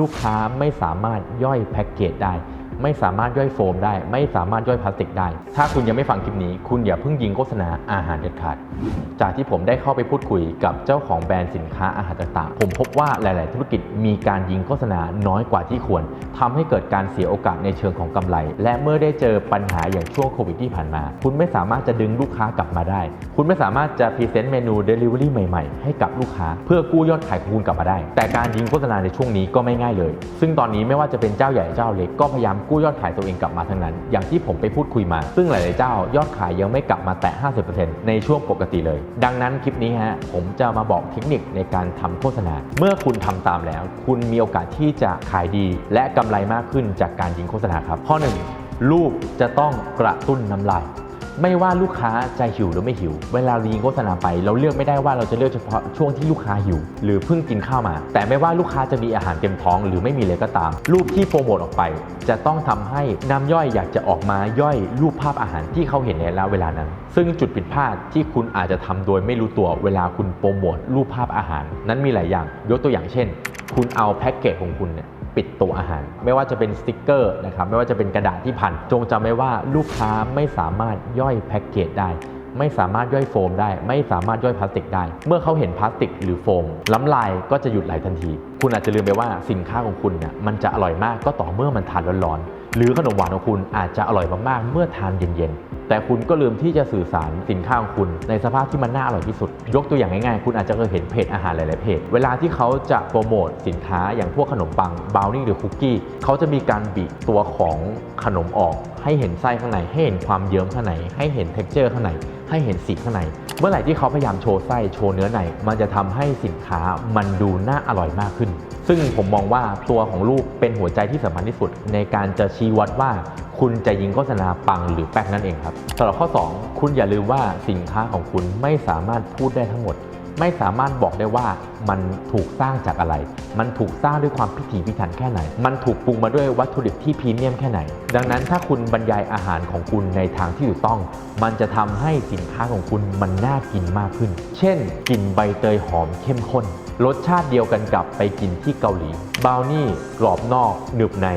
ลูกค้าไม่สามารถย่อยแพ็กเกจได้ ไม่สามารถย่อยโฟมได้ ไม่สามารถย่อยพลาสติกได้ ถ้าคุณยังไม่ฟังคลิปนี้ คุณอย่าเพิ่งยิงโฆษณาอาหารเด็ดขาด จากที่ผมได้เข้าไปพูดคุยกับเจ้าของแบรนด์สินค้าอาหารต่างๆ ผมพบว่าหลาย ๆ ธุรกิจมีการยิงโฆษณาน้อยกว่าที่ควรทำให้เกิดการเสียโอกาสในเชิงของกำไร และเมื่อได้เจอปัญหาอย่างช่วงโควิดที่ผ่านมา คุณไม่สามารถจะดึงลูกค้ากลับมาได้ คุณไม่สามารถจะพรีเซนต์เมนู Delivery ใหม่ ๆ ให้กับลูกค้า เพื่อกู้ยอดขายของคุณกลับมาได้ แต่การยิงโฆษณาในช่วงนี้ก็ไม่ง่ายเลย ซึ่งตอนนี้ไม่ว่าจะเป็นเจ้าใหญ่เจ้าเล็กก็พยายามกู้ยอดขายตัวเองกลับมาทั้งนั้น อย่างที่ผมไปพูดคุยมา ซึ่งหลาย ๆ เจ้ายอดขายยังไม่กลับมาแตะ 50%ในช่วงปกติเลย ดังนั้นคลิปนี้ฮะผมจะมาบอกเทคนิคในการทำโฆษณา เมื่อคุณทำตามแล้ว คุณมีโอกาสที่จะขายดี และกำไรมากขึ้นจากการยิงโฆษณาครับ ข้อหนึ่งรูปจะต้องกระตุ้นน้ำลาย ไม่ว่าลูกค้าจะหิวหรือไม่หิว เวลาเรายิงโฆษณาไป เราเลือกไม่ได้ว่าเราจะเลือกเฉพาะช่วงที่ลูกค้าหิว หรือเพิ่งกินข้าวมา แต่ไม่ว่าลูกค้าจะมีอาหารเต็มท้อง หรือไม่มีเลยก็ตาม รูปที่โปรโมทออกไป จะต้องทำให้น้ำย่อยอยากจะออกมาย่อยรูปภาพอาหารที่เขาเห็นในระยะเวลานั้น ซึ่งจุดผิดพลาดที่คุณอาจจะทำโดยไม่รู้ตัวเวลาคุณโปรโมทรูปภาพอาหาร นั้นมีหลายอย่าง ยกตัวอย่างเช่น คุณเอาแพ็กเกจของคุณเนี่ย ปิดตัวอาหาร ไม่ว่าจะเป็นสติกเกอร์นะครับไม่ว่าจะเป็นกระดาษที่พัน จงจำไว้ว่าลูกค้าไม่สามารถย่อยแพ็กเกจได้ ไม่สามารถย่อยโฟมได้ ไม่สามารถย่อยพลาสติกได้ เมื่อเขาเห็นพลาสติกหรือโฟมล้ำลายก็จะหยุดไหลทันที คุณอาจจะลืมไปว่าสินค้าของคุณเนี่ยมันจะอร่อยมากก็ต่อเมื่อมันทานร้อนๆ หรือขนมหวานของคุณอาจจะอร่อยมากๆ เมื่อทานเย็นๆ แต่คุณก็ลืมที่จะสื่อสารสินค้าของคุณ ในสภาพที่มันน่าอร่อยที่สุด ยกตัวอย่างง่ายๆ คุณอาจจะเคยเห็นเพจอาหารหลายๆเพจ เวลาที่เขาจะโปรโมทสินค้าอย่างพวกขนมปังบราวนี่หรือคุกกี้เขาจะมีการบีบตัวของขนมออก ให้เห็นไส้ข้างในให้เห็นความเยิ้มข้างในให้เห็นเท็กเจอร์ข้างใน ให้เห็นสีข้างใน เมื่อไหร่ที่เขาพยายามโชว์ไส้โชว์เนื้อใน มันจะทำให้สินค้ามันดูน่าอร่อยมากขึ้น ซึ่งผมมองว่าตัวของรูปเป็นหัวใจที่สำคัญที่สุด ในการจะชี้วัดว่าคุณจะยิงโฆษณาปังหรือแป๊กนั่นเองครับสำหรับข้อ 2 คุณอย่าลืมว่าสินค้าของคุณไม่สามารถพูดได้ทั้งหมด ไม่สามารถบอกได้ว่า มันถูกสร้างจากอะไร มันถูกสร้างด้วยความพิถีพิถันแค่ไหน มันถูกปรุงมาด้วยวัตถุดิบที่พรีเมียมแค่ไหน ดังนั้นถ้าคุณบรรยายอาหารของคุณในทางที่ถูกต้อง มันจะทำให้สินค้าของคุณมันน่ากินมากขึ้น เช่นกลิ่นใบเตยหอมเข้มข้น รสชาติเดียวกันกับไปกินที่เกาหลีบราวนี่กรอบนอกหนึบใน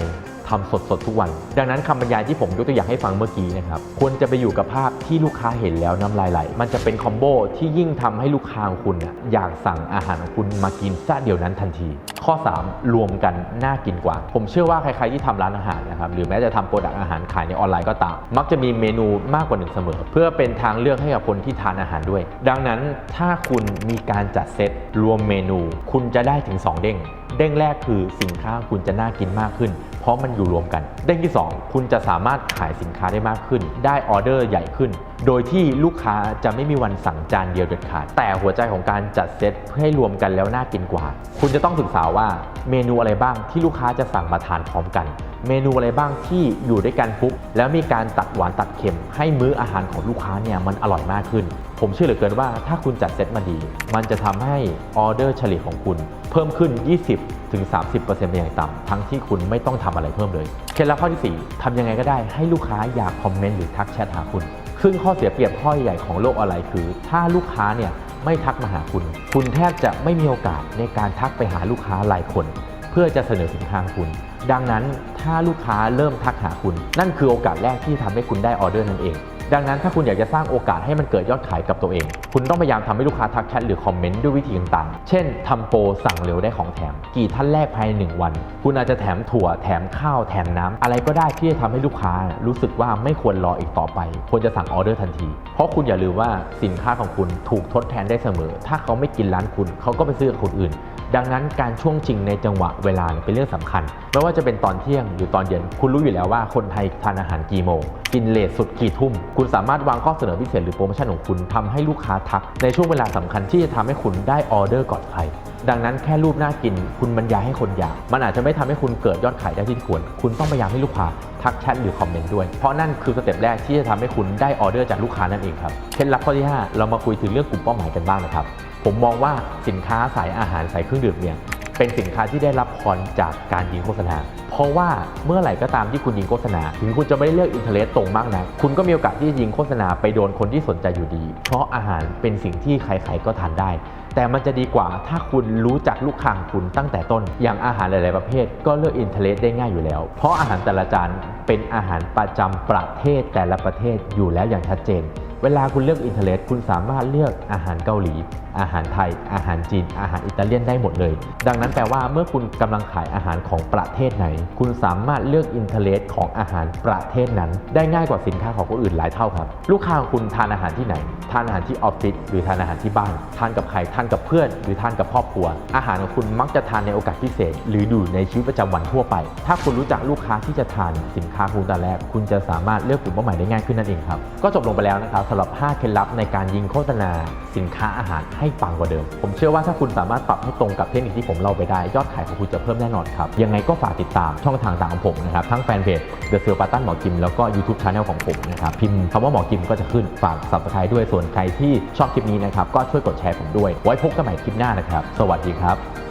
ทำสดๆทุกวัน ดังนั้นคำบรรยายที่ผมยกตัวอย่างให้ฟังเมื่อกี้นะครับควรจะไปอยู่กับภาพที่ลูกค้าเห็นแล้วน้ำลายไหล มันจะเป็นคอมโบที่ยิ่งทำให้ลูกค้าของคุณอยากสั่งอาหารของคุณมากินซะเดียวนั้นทันที ข้อ 3 รวมกันน่ากินกว่า ผมเชื่อว่าใครๆที่ทำร้านอาหารนะครับหรือแม้จะทำโปรดักต์อาหารขายในออนไลน์ก็ตาม มักจะมีเมนูมากกว่าหนึ่งเสมอ เพื่อเป็นทางเลือกให้กับคนที่ทานอาหารด้วย ดังนั้นถ้าคุณมีการจัดเซตรวมเมนู คุณจะได้ถึงสองเด้ง เด้งแรกคือสินค้าคุณจะน่ากินมากขึ้น เพราะมันอยู่รวมกัน เด้งที่ 2 คุณจะสามารถขายสินค้าได้มากขึ้น ได้ออเดอร์ใหญ่ขึ้นโดยที่ลูกค้าจะไม่มีวันสั่งจานเดียวเด็ดขาด แต่หัวใจของการจัดเซตเพื่อให้รวมกันแล้วน่ากินกว่า คุณจะต้องศึกษาว่าเมนูอะไรบ้างที่ลูกค้าจะสั่งมาทานพร้อมกัน เมนูอะไรบ้างที่อยู่ด้วยกันปุ๊บแล้วมีการตัดหวานตัดเค็ม ให้มื้ออาหารของลูกค้าเนี่ยมันอร่อยมากขึ้น ผมเชื่อเหลือเกินว่าถ้าคุณจัดเซตมาดี มันจะทำให้ออเดอร์เฉลี่ยของคุณ เพิ่มขึ้น 20ถึง30%เป็นอย่างต่ำทั้งที่คุณไม่ต้องทำอะไรเพิ่มเลยเคล็ดลับข้อที่ 4ทำยังไงก็ได้ให้ลูกค้าอยากคอมเมนต์หรือทักแชทหาคุณ ซึ่งข้อเสียเปรียบข้อใหญ่ของโลกออนไลน์คือ ถ้าลูกค้าเนี่ยไม่ทักมาหาคุณ คุณแทบจะไม่มีโอกาสในการทักไปหาลูกค้าหลายคน เพื่อจะเสนอสินค้าคุณ ดังนั้นถ้าลูกค้าเริ่มทักหาคุณ นั่นคือโอกาสแรกที่ทำให้คุณได้ออเดอร์นั่นเอง ดังนั้นถ้าคุณอยากจะสร้างโอกาสให้มันเกิดยอดขายกับตัวเอง คุณต้องพยายามทำให้ลูกค้าทักแชทหรือคอมเมนต์ด้วยวิธีต่างๆ เช่นทำโปรสั่งเร็วได้ของแถม กี่ท่านแรกภายในหนึ่งวัน คุณอาจจะแถมถั่วแถมข้าวแถมน้ำอะไรก็ได้ที่จะทำให้ลูกค้ารู้สึกว่าไม่ควรรออีกต่อไป ควรจะสั่งออเดอร์ทันที เพราะคุณอย่าลืมว่าสินค้าของคุณถูกทดแทนได้เสมอ ถ้าเขาไม่กินร้านคุณ เขาก็ไปซื้อกับคนอื่น ดังนั้นการช่วงชิงในจังหวะเวลาเป็นเรื่องสำคัญ ไม่ว่าจะเป็นตอนเที่ยงหรือตอนเย็น คุณรู้อยู่แล้วว่าคนไทยทานอาหารกี่โมง กินเลทสุดกี่ทุ่ม คุณสามารถวางข้อเสนอพิเศษหรือโปรโมชั่นของคุณทำให้ลูกค้าทัก ในช่วงเวลาสำคัญที่จะทำให้คุณได้ออเดอร์ก่อนใครดังนั้นแค่รูปหน่ากิน คุณบรรยายให้คนอยาก มันอาจจะไม่ทำให้คุณเกิดยอดขายได้ที่ควร คุณต้องพยายามให้ลูกค้าทักแชทหรือคอมเมนต์ด้วย เพราะนั่นคือสเต็ปแรกที่จะทำให้คุณได้ออเดอร์จากลูกค้านั่นเองครับ เคล็ดลับข้อที่ 5 เรามาคุยถึงเรื่องกลุ่มเป้าหมายกันบ้างนะครับ ผมมองว่าสินค้าสายอาหารสายเครื่องดื่มเนี่ยเป็นสินค้าที่ได้รับพรจากการยิงโฆษณา เพราะว่าเมื่อไหร่ก็ตามที่คุณยิงโฆษณา ถึงคุณจะไม่ได้เลือกอินเทอร์เน็ตตรงมากนะ คุณก็มีโอกาสที่จะยิงโฆษณาไปโดนคนที่สนใจอยู่ดี เพราะอาหารเป็นสิ่งที่ใครๆก็ทานได้ แต่มันจะดีกว่าถ้าคุณรู้จักลูกค้าของคุณตั้งแต่ต้น อย่างอาหารหลาย ๆ ประเภท ก็เลือกอินเทอร์เลสได้ง่ายอยู่แล้ว เพราะอาหารแต่ละจานเป็นอาหารประจำประเทศแต่ละประเทศอยู่แล้วอย่างชัดเจน เวลาคุณเลือกอินเทอร์เน็ตคุณสามารถเลือกอาหารเกาหลี อาหารไทย อาหารจีน อาหารอิตาเลียนได้หมดเลย ดังนั้นแปลว่าเมื่อคุณกำลังขายอาหารของประเทศไหน คุณสามารถเลือกอินเทอร์เน็ตของอาหารประเทศนั้น ได้ง่ายกว่าสินค้าของคนอื่นหลายเท่าครับ ลูกค้าของคุณทานอาหารที่ไหน ทานอาหารที่ออฟฟิศหรือทานอาหารที่บ้าน ทานกับใคร ทานกับเพื่อน หรือทานกับครอบครัว อาหารของคุณมักจะทานในโอกาสพิเศษ หรือดูในชีวิตประจำวันทั่วไป ถ้าคุณรู้จักลูกค้าที่จะทานสินค้าคุณแต่แรก คุณจะสามารถเลือกกลุ่มเป้าหมายได้ง่ายขึ้นนั่นเองครับ ก็จบลงไปแล้วนะครับสำหรับ 5 เคล็ดลับในการยิงโฆษณาสินค้าอาหารให้ปังกว่าเดิม ผมเชื่อว่าถ้าคุณสามารถปรับให้ตรงกับเทคนิคที่ผมเล่าไปได้ ยอดขายของคุณจะเพิ่มแน่นอนครับ ยังไงก็ฝากติดตามช่องทางต่างของผมนะครับ ทั้งแฟนเพจ The s e a l p a t t o n หมอกิม แล้วก็ YouTube Channel ของผมนะครับ พิมพ์คำว่าหมอกิมก็จะขึ้นฝาก subscribe ด้วยส่วนใครที่ชอบคลิปนี้นะครับก็ช่วยกดแชร์ผมด้วย ไว้พบกันใหม่คลิปหน้านะครับ สวัสดีครับ